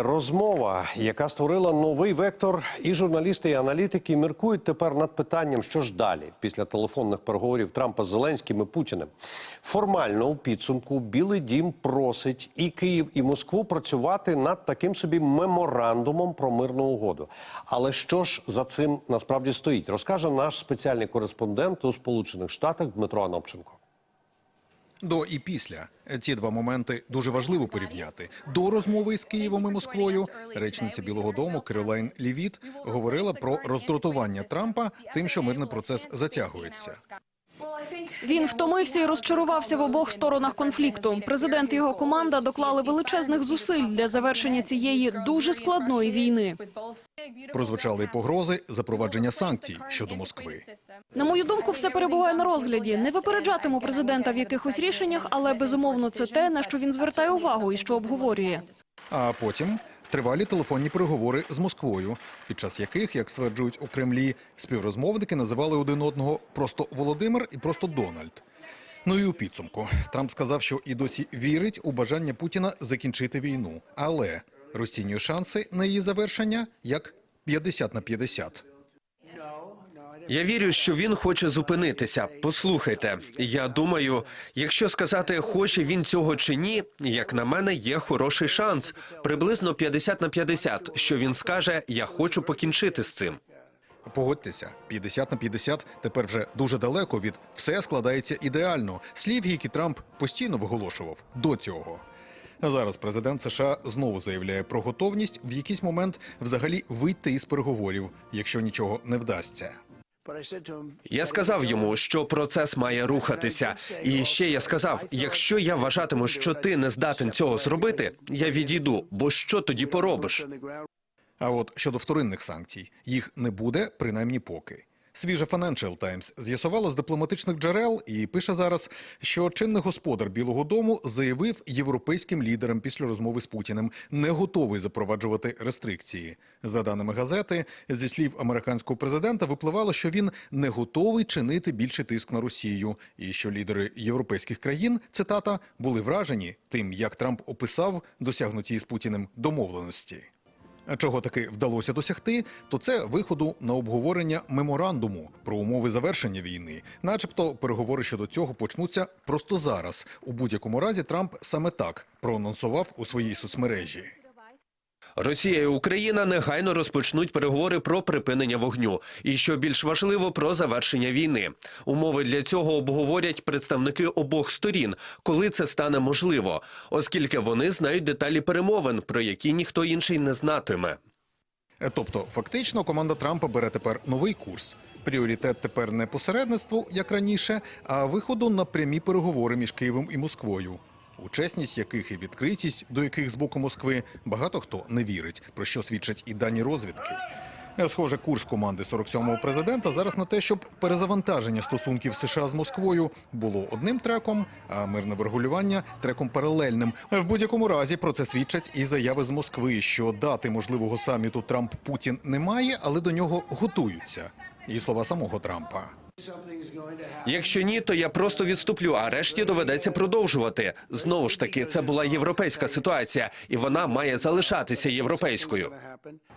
Розмова, яка створила новий вектор, і журналісти, і аналітики міркують тепер над питанням, що ж далі після телефонних переговорів Трампа з Зеленським і Путіним. Формально у підсумку Білий Дім просить і Київ, і Москву працювати над таким собі меморандумом про мирну угоду. Але що ж за цим насправді стоїть, розкаже наш спеціальний кореспондент у Сполучених Штатах Дмитро Анопченко. До і після ці два моменти дуже важливо порівняти. До розмови із Києвом і Москвою речниця Білого Дому Керолайн Лівіт говорила про роздратування Трампа тим, що мирний процес затягується. Він втомився і розчарувався в обох сторонах конфлікту. Президент і його команда доклали величезних зусиль для завершення цієї дуже складної війни. Прозвучали й погрози запровадження санкцій щодо Москви. На мою думку, все перебуває на розгляді. Не випереджатиму президента в якихось рішеннях, але безумовно це те, на що він звертає увагу і що обговорює. А потім тривалі телефонні переговори з Москвою, під час яких, як стверджують у Кремлі, співрозмовники називали один одного просто Володимир і просто Дональд. Ну і у підсумку Трамп сказав, що і досі вірить у бажання Путіна закінчити війну, але розцінює шанси на її завершення як 50 на 50. Я вірю, що він хоче зупинитися. Послухайте, я думаю, якщо сказати, хоче він цього чи ні, як на мене, є хороший шанс. Приблизно 50 на 50, що він скаже, я хочу покінчити з цим. Погодьтеся, 50 на 50 тепер вже дуже далеко від все складається ідеально. Слів, які Трамп постійно виголошував до цього. А зараз президент США знову заявляє про готовність в якийсь момент взагалі вийти із переговорів, якщо нічого не вдасться. Я сказав йому, що процес має рухатися. І ще я сказав: якщо я вважатиму, що ти не здатен цього зробити, я відійду. Бо що тоді поробиш? А от щодо вторинних санкцій, їх не буде, принаймні поки. Свіжа Financial Times з'ясувала з дипломатичних джерел і пише зараз, що чинний господар Білого Дому заявив європейським лідерам після розмови з Путіним не готовий запроваджувати рестрикції. За даними газети, зі слів американського президента випливало, що він не готовий чинити більший тиск на Росію, і що лідери європейських країн цитата були вражені тим, як Трамп описав досягнуті із Путіним домовленості. Чого таки вдалося досягти, то це виходу на обговорення меморандуму про умови завершення війни, начебто переговори щодо цього почнуться просто зараз. У будь-якому разі Трамп саме так проанонсував у своїй соцмережі. Росія і Україна негайно розпочнуть переговори про припинення вогню, і що більш важливо про завершення війни. Умови для цього обговорять представники обох сторін, коли це стане можливо, оскільки вони знають деталі перемовин, про які ніхто інший не знатиме. Е, Тобто, фактично, команда Трампа бере тепер новий курс. Пріоритет тепер не посередництву, як раніше, а виходу на прямі переговори між Києвом і Москвою. Чесність яких і відкритість, до яких з боку Москви багато хто не вірить, про що свідчать і дані розвідки. Е, Схоже, курс команди 47-го президента зараз на те, щоб перезавантаження стосунків США з Москвою було одним треком, а мирне врегулювання треком паралельним. В будь-якому разі про це свідчать і заяви з Москви, що дати можливого саміту Трамп Путін немає, але до нього готуються. І слова самого Трампа. Якщо ні, то я просто відступлю, а решті доведеться продовжувати. Знову ж таки, це була європейська ситуація, і вона має залишатися європейською.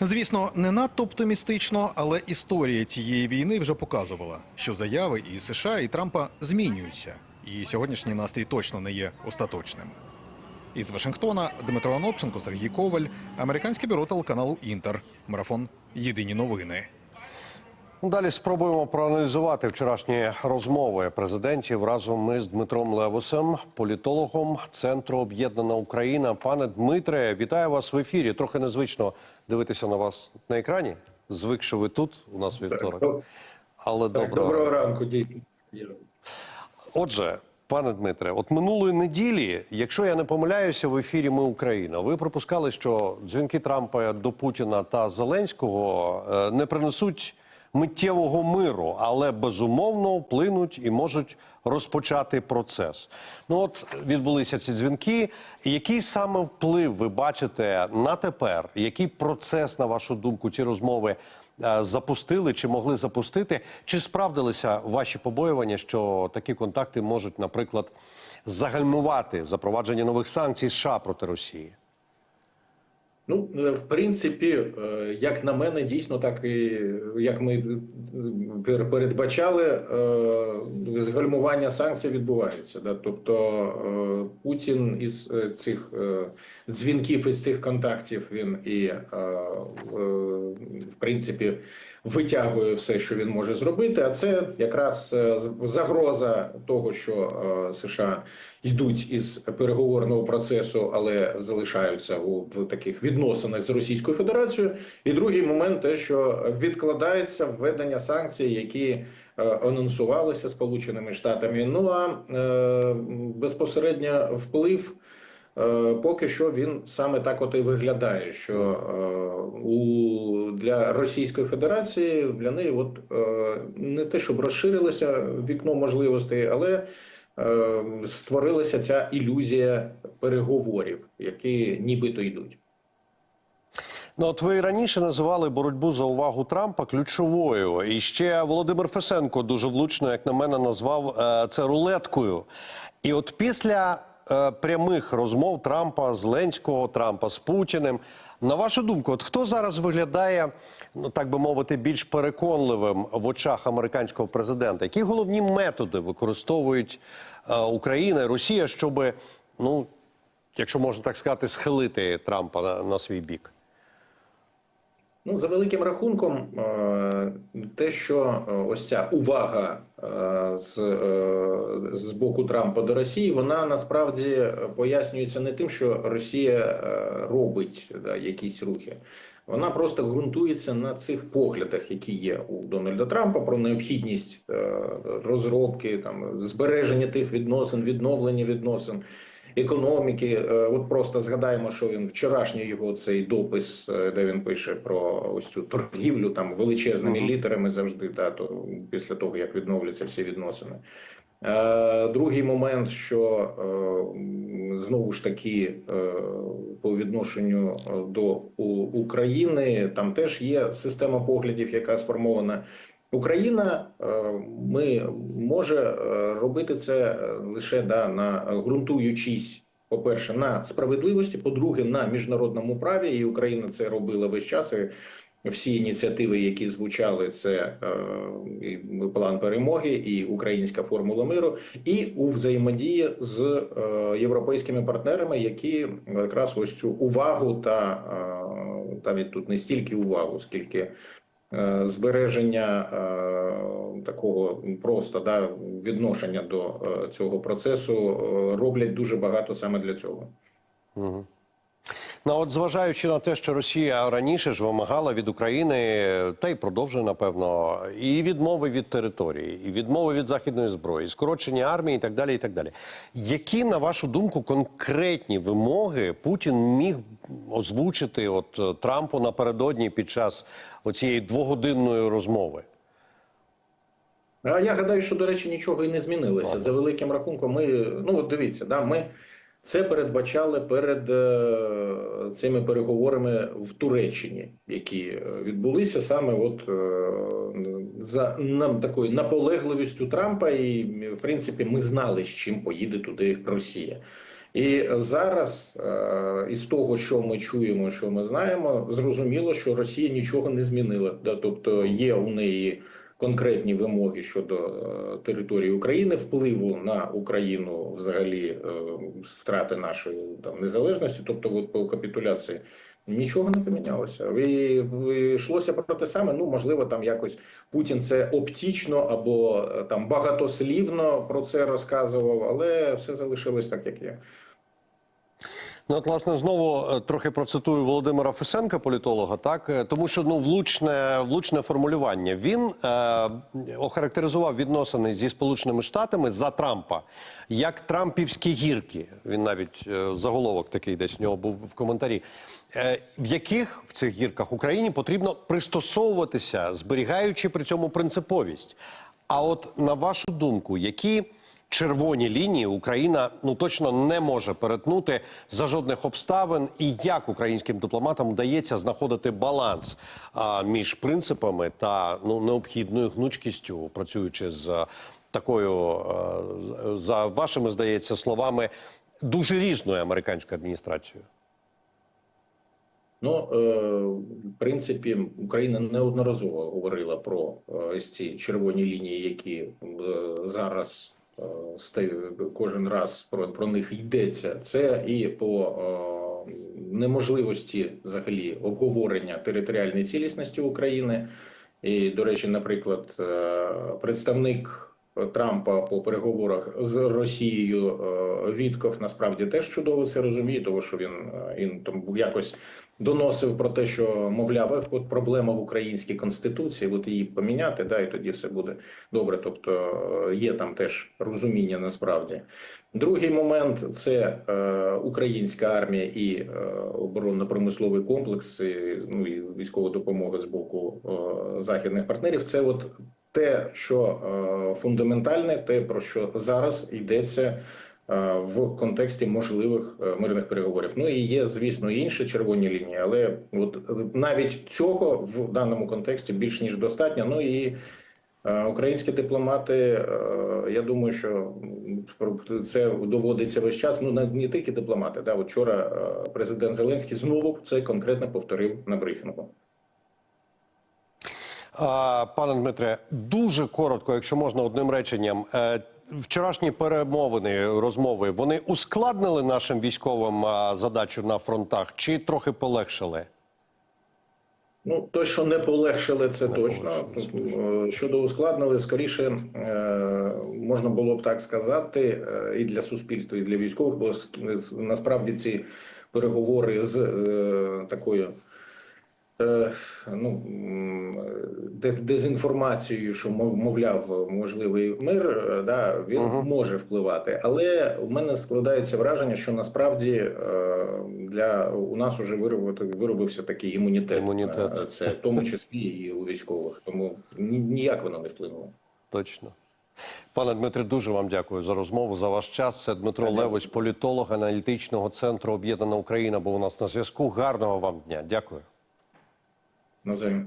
Звісно, не надто оптимістично, але історія цієї війни вже показувала, що заяви і США, і Трампа змінюються. І сьогоднішній настрій точно не є остаточним. Із Вашингтона Дмитро Анопченко, Сергій Коваль, американське бюро телеканалу Інтер. Марафон Єдині новини. Далі спробуємо проаналізувати вчорашні розмови президентів разом із Дмитром Левусем, політологом Центру Об'єднана Україна. Пане Дмитре, вітаю вас в ефірі. Трохи незвично дивитися на вас на екрані. Звик, що ви тут у нас вівторок. Але Так, доброго. доброго ранку, діти. Отже, пане Дмитре, от минулої неділі, якщо я не помиляюся, в ефірі Ми Україна. Ви припускали, що дзвінки Трампа до Путіна та Зеленського е, не принесуть миттєвого миру, але безумовно вплинуть і можуть розпочати процес. Ну от відбулися ці дзвінки. Який саме вплив ви бачите на тепер? Який процес, на вашу думку, ці розмови? е, Запустили чи могли запустити? Чи справдилися ваші побоювання, що такі контакти можуть, наприклад, загальмувати запровадження нових санкцій США проти Росії? Ну, е, в принципі, е, як на мене, дійсно, так і як ми е, передбачали, гальмування санкцій відбувається. Да? Тобто Путін із цих дзвінків, із цих контактів він і в принципі витягує все, що він може зробити. А це якраз е, загроза того, що е, США йдуть із переговорного процесу, але залишаються у таких відносинах з Російською Федерацією. І другий момент те, що відкладається введення санкцій, які е, анонсувалися Сполученими Штатами. Ну а безпосередньо вплив. Е, Поки що він саме так от і виглядає, що е, у для Російської Федерації для неї от е, не те, щоб розширилося вікно можливостей, але створилася ця ілюзія переговорів, які нібито йдуть. Ну, от ви раніше називали боротьбу за увагу Трампа ключовою. І ще Володимир Фесенко дуже влучно, як на мене, назвав це рулеткою. І от після е, прямих розмов Трампа, Зеленського, Трампа з Путіним. На вашу думку, от хто зараз виглядає, ну так би мовити, більш переконливим в очах американського президента? Які головні методи використовують е, Україна і Росія, щоб, ну, якщо можна так сказати, схилити Трампа на, на свій бік? Ну, за великим рахунком, е, те, що е, ось ця увага е, з, з боку Трампа до Росії, вона насправді пояснюється не тим, що Росія робить да, якісь рухи. Вона просто ґрунтується на цих поглядах, які є у Дональда Трампа, про необхідність розробки, там збереження тих відносин, відновлення відносин економіки. Е, От просто згадаємо, що він вчорашній його цей допис, е, де він пише про ось цю торгівлю там величезними Мгм. літерами завжди, та то після того як відновляться всі відносини. Е, Другий момент, що знову ж таки по відношенню до України там теж є система поглядів, яка сформована. Україна е, ми може е, робити це е, лише да, на ґрунтуючись, по-перше, на справедливості, по-друге, на міжнародному праві. І Україна це робила весь час. І всі ініціативи, які звучали, це е, план перемоги, і українська формула миру, і у взаємодії з е, європейськими партнерами, які якраз ось цю увагу та е, навіть тут не стільки увагу, скільки збереження е, такого просто да, відношення до е, цього процесу е, роблять дуже багато саме для цього. Угу. Ну, от зважаючи на те, що Росія раніше ж вимагала від України, та й продовжує, напевно, і відмови від території, і відмови від західної зброї, і скорочення армії, і так далі. І так далі. Які, на вашу думку, конкретні вимоги Путін міг озвучити от е, Трампу напередодні під час оцієї двогодинної розмови? Я гадаю, що, до речі, нічого і не змінилося. Ладно. За великим рахунком, ми ну дивіться, да, ми це передбачали перед е, цими переговорами в Туреччині, які е, відбулися саме от е, за нам такою наполегливістю Трампа, і в принципі ми знали, з чим поїде туди Росія. І зараз із того, що ми чуємо, що ми знаємо, зрозуміло, що Росія нічого не змінила. Тобто є у неї конкретні вимоги щодо е, території України, впливу на Україну, взагалі е, втрати нашої там незалежності, тобто от по капітуляції. Нічого не помінялося. І йшлося про те саме. Ну можливо, там якось Путін це оптічно або е, там багатослівно про це розказував, але все залишилось так, як є. Ну, от, власне, знову е, трохи процитую Володимира Фесенка, політолога, так е, тому що ну влучне влучне формулювання. Він е, охарактеризував відносини зі Сполученими Штатами за Трампа як Трампівські гірки. Він навіть е, заголовок такий десь в нього був в коментарі. Е, в яких в цих гірках Україні потрібно пристосовуватися, зберігаючи при цьому принциповість. А от на вашу думку, які червоні лінії Україна ну точно не може перетнути за жодних обставин, і як українським дипломатам вдається знаходити баланс а, між принципами та ну необхідною гнучкістю, працюючи з такою, а, за вашими здається словами, дуже різною американською адміністрацією. Ну, е, в принципі, Україна неодноразово говорила про е, ось ці червоні лінії, які е, зараз кожен раз про, про них йдеться. Це і по е, неможливості взагалі обговорення територіальної цілісності України. І, до речі, наприклад, е, представник Трампа по переговорах з Росією е, Вітков насправді теж чудово це розуміє, тому що він, е, він там якось доносив про те, що мовляв, от проблема в українській конституції, от її поміняти, да, і тоді все буде добре. Тобто е, є там теж розуміння насправді. Другий момент це е, українська армія і е, оборонно-промисловий комплекс, і, ну і військова допомога з боку е, західних партнерів. Це от те, що е, фундаментальне, те про що зараз йдеться в контексті можливих е, мирних переговорів. Ну і є, звісно, інші червоні лінії, але от навіть цього в даному контексті більш ніж достатньо. Ну і е, українські дипломати, е, я думаю, що це доводиться весь час. Ну не- тільки дипломати. Да, вчора е, президент Зеленський знову це конкретно повторив на брифінгу. Пане Дмитре, дуже коротко, якщо можна одним реченням. Вчорашні перемовини, розмови, вони ускладнили нашим військовим задачу на фронтах чи трохи полегшили? Ну, то, що не полегшили, це Не точно. полегшили, Е, Щодо ускладнили, скоріше е, можна було б так сказати, е, і для суспільства, і для військових, бо насправді ці переговори з такою. Е, Ну дезінформацією, що мов- мовляв можливий мир, е, да він Мгм. може впливати, але у мене складається враження, що насправді е, для у нас уже виробити виробився такий імунітет. Імунітет. Це в тому числі і у військових, тому ніяк воно не вплинуло. Точно. Пане Дмитре, дуже вам дякую за розмову, за ваш час. Це Дмитро Дякую. Левось, політолог аналітичного центру Об'єднана Україна, був у нас на зв'язку. Гарного вам дня. Дякую. No sé.